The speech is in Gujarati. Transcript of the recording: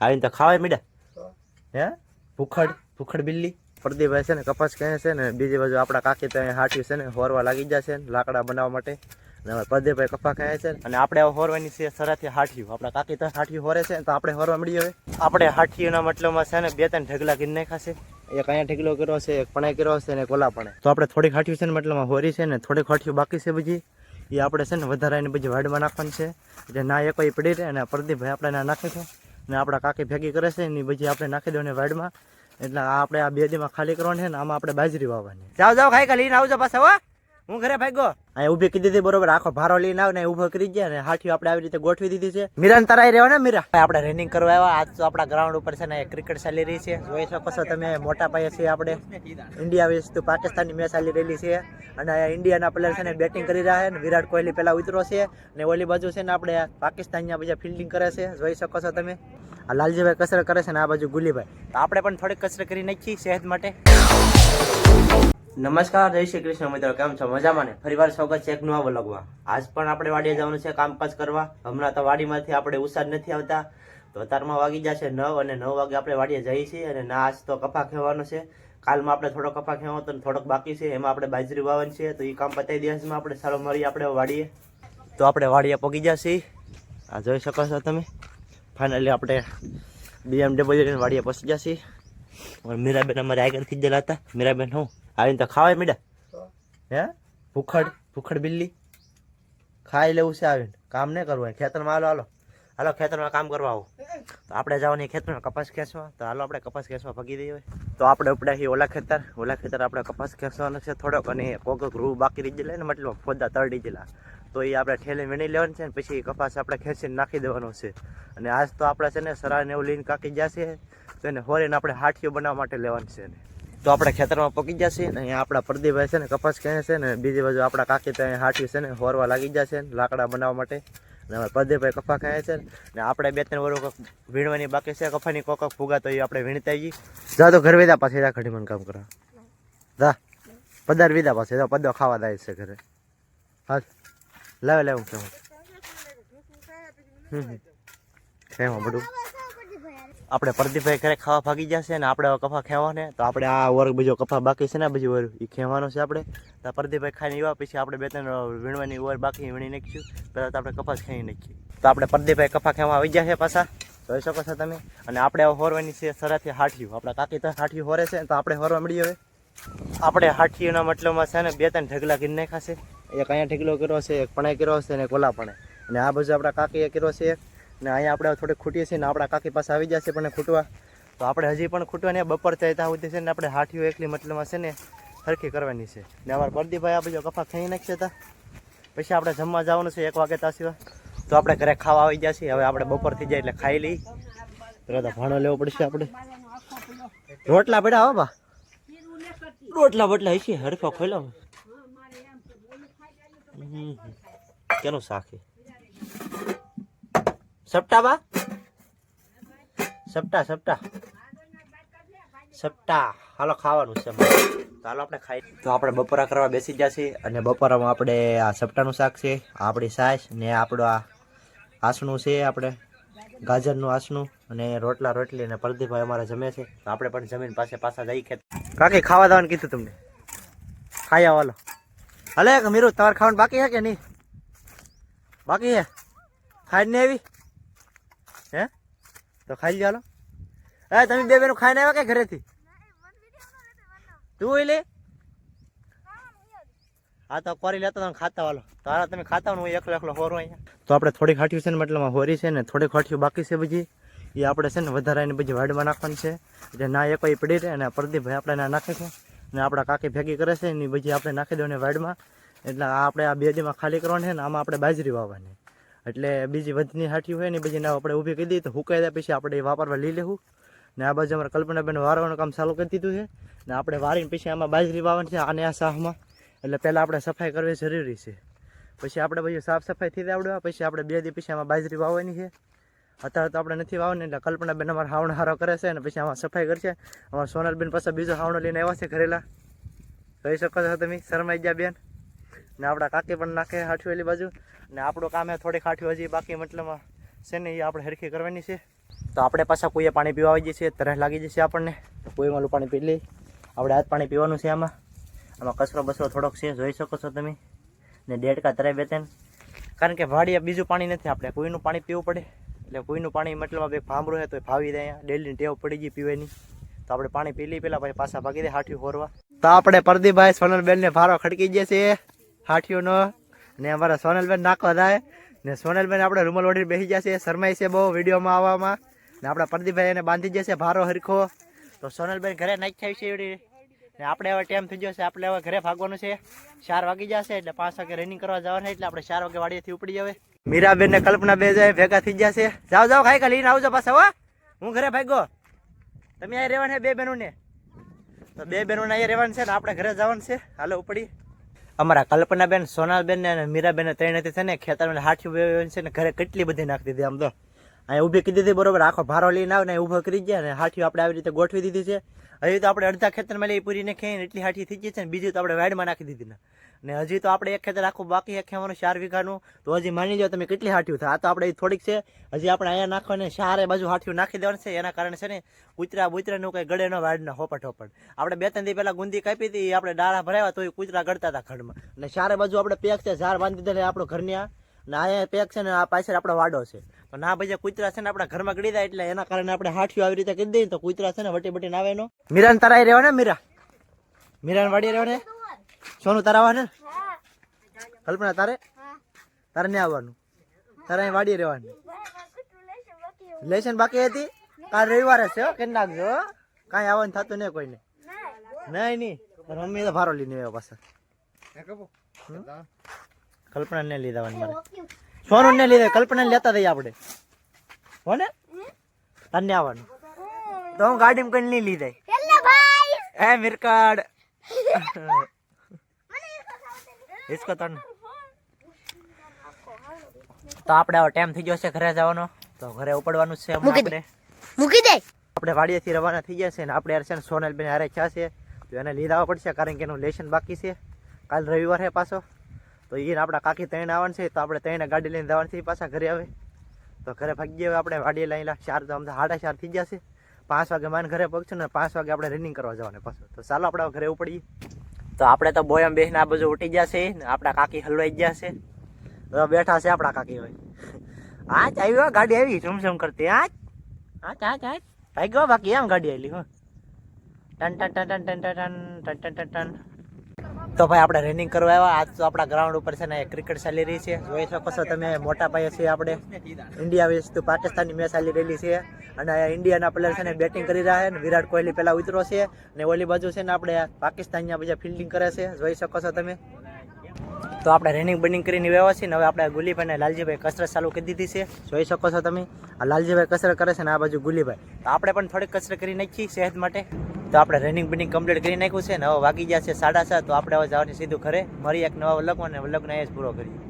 આવીને તો ખાવાય મીડા હે ભૂખડ ભૂખડ બિલ્લી પ્રદીપભાઈ છે ને કપાસ કહે છે ને બીજી બાજુ આપણા કાકી તો હાટ્યું છે ને હોરવા લાગી જશે ને લાકડા બનાવવા માટે અને હવે પ્રદીપભાઈ કપા કહે છે અને આપણે હોરવાની છે સરાથી હાઠિયું આપણા કાકી તો હાઠિયું હોરે છે તો આપણે હોરવા મળીએ હવે આપણે હાઠિયુંના મતલબમાં છે ને બે ત્રણ ઢગલા ગીર નાખાશે એક અહીંયા ઢગલો કર્યો છે એક પણાઈ કર્યો છે ને કોલા પણ તો આપણે થોડીક હાઠિયું છે ને મતલબમાં હોરી છે ને થોડીક હાઠિયું બાકી છે બીજી એ આપણે છે ને વધારાની બધી વાડમાં નાખવાની છે એટલે ના એક કોઈ પડી રહે અને પ્રદીપભાઈ આપણે ના નાખે છે ને આપણા કાકી ભેગી કરે છે એની પછી આપણે નાખી દેવાની વાડમાં. એટલે આપણે આ બે દીમાં ખાલી કરવાની છે ને આમાં આપણે બાજરી વાવવાની. જાઓ જાઓ, ખાઈ ખા લઈને આવજો પાછા, હો. હું ઘરે ભાગ્યો? અહીંયા ઊભી કીધી હતી બરોબર. આખો ભારો લઈને આવ ને ઊભો કરી ગયા ને હાઠી આપણે આવી રીતે ગોઠવી દીધી છે. મીરાન તરાઈ રહ્યો ને મીરા? આપણે રનિંગ કરવા આવ્યા. આજ તો આપણા ગ્રાઉન્ડ ઉપર છે ને ક્રિકેટ ચાલી રહી છે. જોઈ શકો છો તમે, મોટા પાયે છે આપણે. ઇન્ડિયા તો પાકિસ્તાનની મેચ ચાલી રહેલી છે. અને ઇન્ડિયાના પ્લેયર છે ને બેટિંગ કરી રહ્યા છે ને વિરાટ કોહલી પહેલાં ઉતરો છે ને ઓલી બાજુ છે ને આપણે પાકિસ્તાનના બીજા ફિલ્ડિંગ કરે છે. જોઈ શકો છો તમે. આ લાલજીભાઈ કસરત કરે છે ને આ બાજુ ગુલીભાઈ. તો આપણે પણ થોડીક કસરત કરી નાખીએ સેહત માટે. નમસ્કાર, જય શ્રી કૃષ્ણ મિત્રો, કેમ છો? મજામાં ને? ફરીવાર સ્વાગત છે એક નવા વ્લોગમાં. આજ પણ આપણે વાડીએ જવાનું છે કામકાજ કરવા. હમણાં તો વાડીમાંથી આપણે ઉસાદ નથી આવતા. તો અત્યારમાં વાગી જશે નવ અને નવ વાગે આપણે વાડીએ જઈએ છીએ અને ના આજ તો કપા ખેવાનો છે. કાલમાં આપણે થોડો કપા ખેવો તો થોડોક બાકી છે. એમાં આપણે બાજરી વાવવાની છે. તો એ કામ પતાવી દિવસમાં આપણે. સારો મળીએ આપણે વાડીએ. તો આપણે વાડીએ પગી જશે આ જોઈ શકો છો તમે. ફાઇનલી આપણે બીએમડબ્લ્યુ વાડીએ પહોંચી જશે મીરાબેન અમારે આગળથી જ ગયેલા હતા મીરાબેન હું? આવીને તો ખાવાય મીડા? હે? ભૂખડ ભૂખડ બિલ્લી? ખાઈ લેવું છે આવીને. કામ નહીં કરવું ખેતરમાં હાલો હાલો. હાલો ખેતરમાં કામ કરવા આવો. તો આપણે જવાની ખેતરમાં કપાસ ખેંચવા. તો હાલો આપણે કપાસ ખેંચવા ભગી દઈએ તો આપણે ઉપડે ઓલા ખેતર. ઓલા ખેતર આપણે કપાસ ખેંચવાનો છે થોડોક અને કોક રૂ બાકી રહી ગયેલા ને મતલબ ફોદા તરડી ગયેલા તો એ આપણે ઠેલે વીણી લેવાની છે ને પછી કપાસ આપણે ખેંચીને નાખી દેવાનો છે. અને આજ તો આપણે છે ને સરાને એવું લઈને કાકી જશે તો એને હોરીને આપણે હાઠીઓ બનાવવા માટે લેવાનું છે ને તો આપણે ખેતરમાં પકી જશે ને અહીંયા આપણા પ્રદીપભાઈ છે ને કપાસ કહે છે ને બીજી બાજુ આપણા કાકી તો અહીંયા હાથી છે ને હોરવા લાગી જશે ને લાકડા બનાવવા માટે. અને અમારા પ્રદીપભાઈ કપા કહે છે ને આપણે બે ત્રણ વર્ષ વીણવાની બાકી છે કફાની કોક ફુગા તો એ આપણે વીણતા આવી જા તો ઘર વેદા પાસે જા ઘડીમાં કામ કરા. જા, પદાર વિદા પાસે જા, પદો ખાવા દાય છે ઘરે. હા લાવે લાવે, હું કેવું હમ ખેવા બધું. આપણે પ્રદીપભાઈ ઘરે ખાવા ભાગી જશે ને આપણે કફા ખેવાને. તો આપણે આ વર્ગ બીજો કફા બાકી છે ને બીજું વર્ગ. એ ખેવાનો છે આપણે. તો પ્રદીપભાઈ ખાઈને એવા પછી આપણે બે ત્રણ વીણવાની વર બાકી વીણી નાખીશું પહેલાં તો આપણે કપાસ ખાઈ નાખીએ તો આપણે પ્રદીપભાઈ કફા ખેવા આવી જશે પાછા. જોઈ શકો છો તમે. અને આપણે હોરવાની છે સરાથી હાઠિયું. આપણા કાકી તો હાઠિયું હોરે છે તો આપણે હોરવા મળીએ હવે. આપણે હાઠીઓના મતલબમાં છે ને બે ત્રણ ઢગલા ગીર નાખ્યા છે. એક અહીંયા ઢગલો કર્યો છે, એક પણાઈ કર્યો છે અને એક ઓલા પણે અને આ બાજુ આપણા કાકીએ કર્યો છે એક. ને અહીંયા આપણે થોડીક ખૂટીએ છીએ ને આપણા કાકી પાસે આવી જશે પણ ખૂટવા. તો આપણે હજી પણ ખૂટવા ને બપોર થાય ત્યાં સુધી છે ને આપણે હાઠીઓ એકલી મતલબમાં છે ને સરખી કરવાની છે. ને અમારા પરદીભાઈ આ બધો કફા ખાઈ નાખશે તા. પછી આપણે જમવા જવાનું છે એક વાગે તાસીવા તો આપણે ઘરે ખાવા આવી જશે હવે આપણે બપોર થઈ જાય એટલે ખાઈ લઈ. તો ભાણો લેવો પડશે આપણે. રોટલા પડ્યા હો બા. રોટલા બટલા હશે હરફા ખોલો. કેનું શાક સપટા બા? સપટા સપટા. સપટા. હાલો, ખાવાનું છે. તો હાલો, આપણે ખાઈ તો આપણે બપોરા કરવા બેસી જશે અને બપોરામાં આપણે આ સપટાનું શાક છે, આપણી સાસ ને આપણું આ આસણું છે આપણે, ગાજરનું આસણું અને રોટલા, રોટલી અને પ્રદીપભાઈ અમારે જમે છે. તો આપણે પણ જમીન પાસે પાછા જઈ ખેત કાકી, ખાવા દાવાનું કીધું તમને. ખાઈ આવો, હાલો. હલે, મીરુ, તમારે ખાવાનું બાકી છે કે નહીં? બાકી છે? ખાઈ નહીં આવી? તો ખાઈ લો એ, તમે બે બેનું ખાઈને આવ્યા કે ઘરેથી? તું લે. હા, તો કોરી લેતો તમે ખાતા વાલો. તારા તમે ખાતા હું એકલો એકલો હોરું અહીંયા. તો આપણે થોડીક હાઠ્યું છે ને મતલબમાં હોરી છે ને, થોડીક હાઠ્યું બાકી છે બીજી એ આપણે છે ને, વધારાને બધી વાડમાં નાખવાની છે. એટલે ના એક પડી રહે અને પ્રદીપભાઈ આપણે ના નાખે છે. ને આપણા કાકી ભેગી કરે છે ને બધી આપણે નાખી દેવાની વાડમાં. એટલે આ આપણે આ બે દીમાં ખાલી કરવાની છે ને, આમાં આપણે બાજરી વાવવાની. એટલે બીજી વધની હાઠી હોય ને બધી ના આપણે ઊભી કરી દઈએ તો હુકાઈ દે પછી આપણે વાપરવા લઈ લેવું. ને આ બાજુ અમારે કલ્પનાબેન વારવાનું કામ ચાલુ કરી દીધું છે. ને આપણે વારીને પછી આમાં બાજરી વાવવાની છે આને આ શાહમાં. એટલે પહેલાં આપણે સફાઈ કરવી જરૂરી છે. પછી આપણે બધું સાફ સફાઈ થઈ આવડવા પછી આપણે બે દી પછી આમાં બાજરી વાવવાની છે. અત્યારે તો આપણે નથી વાવવાની, એટલે કલ્પનાબેન અમારે હાવણ હારો કરે છે અને પછી આમાં સફાઈ કરશે. અમારા સોનલબેન પાસે બીજો હાવણો લઈને આવ્યા છે ઘરેલા. કહી શકો છો તમે, શરમાઈ ગયા બેન? ને આપણા કાકી પણ નાખે હાઠવેલી બાજુ. ને આપણું કામ થોડી હાઠવી હજી બાકી મતલબ છે ને એ આપણે હરખી કરવાની છે. તો આપણે પાછા કોઈએ પાણી પીવા આવી જઈએ તરસ લાગી જશે આપણને. તો કોઈ માલું પાણી પી લઈ. આપણે આજ પાણી પીવાનું છે આમાં. આમાં કચરો બસરો થોડોક છે, જોઈ શકો છો તમે. ને દેડકા તરે બેતેન કારણ કે વાડીએ બીજું પાણી નથી, આપણે કોઈનું પાણી પીવું પડે. એટલે કોઈનું પાણી મતલબ એક ભાંભરું હોય તો ભાવી દે ડેલીની ટેવ પડી ગઈ પીવાની. તો આપણે પાણી પી લઈ પેલા પછી પાછા ભાગી દે હાઠિયું ફોરવા તો આપણે પ્રદીપભાઈ સોનલબેન ને ભારો ખડકી જશે હાઠિયું હાઠીઓનો. ને અમારા સોનલબેન નાખવા થાય ને સોનલબેન આપણે રૂમલ ઓઢી બેસી જશે શરમાઈ છે બહુ વિડીયોમાં આવવામાં. ને આપણા પ્રદીપભાઈ એને બાંધી જશે ભારો હરખો. તો સોનલબેન ઘરે નાખી છે એવડી. ને આપણે હવે ટાઈમ થઈ ગયો છે. આપણે હવે ઘરે ભાગવાનું છે. ચાર વાગી જશે એટલે પાંચ વાગે રનિંગ કરવા જવાનું એટલે આપણે ચાર વાગે વાડીએથી ઉપડી જવે મીરાબેન ને કલ્પના બે જાય ભેગા થઈ જશે જાઓ જાઓ, ખાઈ લઈને આવજો પાછા, હો. હું ઘરે ભાગ્યો. તમે અહીંયા રહેવાના બે બહેનોને. તો બે બહેનોને અહીંયા રહેવાનું છે ને આપણે ઘરે જવાનું છે. હાલો, ઉપડી. અમારા કલ્પનાબેન, સોનાલબેન અને મીરાબેન ત્રણે છે ને, ખેતરમાં હાથી છે ને, ઘરે કેટલી બધી નાખી દીધી આમ તો. અહીંયા ઊભી કરી દીધી બરોબર, આખો ભારો લઈને આવે ને ઊભો કરી ગયા અને હાથી આપણે આવી રીતે ગોઠવી દીધી છે. હજી તો આપણે અડધા ખેતરમાં લઈ પૂરી ખેઈને એટલી હાથી થઈ ગઈ છે ને, બીજું તો આપણે વાડમાં નાખી દીધી ને. ને હજી તો આપણે એક ખેતર આખું બાકી એક ખેવાનું ચાર વીઘાનું. તો હજી માની જાઓ તમે કેટલી હાઠ્યું થાય. આ તો આપણે થોડીક છે, હજી આપણે અહીંયા નાખવાને ચારે બાજુ હાઠ્યું નાખી દેવાનું છે, એના કારણે છે ને કૂતરા બુતરાનું કંઈ ગળે ન વાડના હોપટ હોપટ. આપણે બે ત્રણ દી પહેલાં ગુંદી કાપી હતી આપણે ડાળા ભરાવ્યા તો એ કૂતરા ગળતા હતા ઘરમાં અને ચારે બાજુ આપણે પેક છે, ઝાડ બાંધી દીધા આપણું ઘરની આ. ને અહીંયા પેક છે ને આ પાછળ આપણો વાડો છે. તો ના ભાઈ કૂતરા છે ને આપણા ઘરમાં ગળી જાય એટલે એના કારણે આપણે હાથીઓ આવી રીતે કરી દઈએ તો કૂતરા છે ને વટી વટી ના આવે એનો. મીરાને તારા રહેવા ને મીરા? મીરાન વાડી રહેવા ને સોનું તારા આવવાને કલ્પના તારે? તારે નહીં આવવાનું. તારે અહીં વાડી રહેવાનું. લેશન બાકી હતી? કાલ રવિવારે છે હો, કરી નાખજો કાંઈ આવવાનું થતું નહીં કોઈને. નહીં નહીં. તારી મમ્મી તો ભારો લઈને આવ્યો પાછા. કલ્પના ને લીધા મારે. સોનું ને લીધે કલ્પના લેતા દઈએ આપણે. હો ને? તને આવવાનું. તો હું ગાડીમાં કઈ નહીં લીધે એ મિરકાડ. હિસકો તણ તો આપણે આવો ટાઈમ થઈ ગયો છે ઘરે જવાનો. તો ઘરે ઉપડવાનું છે આપણે. મૂકી દે. આપણે વાડીએથી રવાના થઈ ગયા છે ને આપણે યાર છે ને સોનલબેન હારે થયા છે. તો એને લીધા આવવા પડશે કારણ કે એનું લેશન બાકી છે. કાલ રવિવાર છે પાછો. તો એને આપણા કાકી ત્રણ આવવાનું છે. તો આપણે ત્રણે ગાડી લઈને જવાનું છે પાછા ઘરે આવે તો ઘરે ભાગી ગયા આપણે વાડીએ લઈને ચાર તો અમદાવાદ સાડા ચાર થઈ ગયા છે. પાંચ વાગે માન ઘરે પહોંચ્યું ને પાંચ વાગે આપણે રનિંગ કરવા જવાનું પાછું. તો ચાલો આપણે ઘરે ઉપડીએ. તો આપણે તો બોયમ બેસીને આ બાજુ ઉઠી ગયા છે આપણા કાકી હલવાઈ ગયા છે. બેઠા છે આપણા કાકી હોય આજ આવી ગાડી આવી, ઝુમઝુમ કરતી. આજ? આજ આજ આજ. ભાઈ ગયો બાકી એમ ગાડી આવેલી હો. ટન ટન ટન ટન ટન ટન ટન ટન ટન. તો ભાઈ આપણે રનિંગ કરવા આવ્યા. આજ તો આપણા ગ્રાઉન્ડ ઉપર છે ને ક્રિકેટ ચાલી રહી છે. જોઈ શકો છો તમે, મોટા પાયે છે આપણે. ઇન્ડિયા તો પાકિસ્તાનની મેચ ચાલી રહેલી છે. અને ઇન્ડિયાના પ્લેયર છે ને બેટિંગ કરી રહ્યા છે ને. વિરાટ કોહલી પહેલાં ઉતરો છે. ને ઓલી બાજુ છે ને આપણે પાકિસ્તાનના બીજા ફિલ્ડિંગ કરે છે. જોઈ શકો છો તમે. તો આપણે રનિંગ બનિંગ કરીને વ્યવસ્થિત છે ને હવે આપણે ગુલીભાઈ ને લાલજીભાઈ કસરત ચાલુ કરી દીધી છે. જોઈ શકો છો તમે, આ લાલજીભાઈ કસરત કરે છે ને આ બાજુ ગુલીભાઈ. તો આપણે પણ થોડીક કસરત કરી નાખીએ સેહત માટે. તો આપણે રનિંગ બનિંગ કમ્પ્લીટ કરી નાખ્યું છે ને હવે વાગી ગયા છે સાડા સાત, તો આપણે હવે જવાની સીધું ઘરે. મળી એક નવા વ્લોગ અને વલગને એ જ પૂરો કરીએ.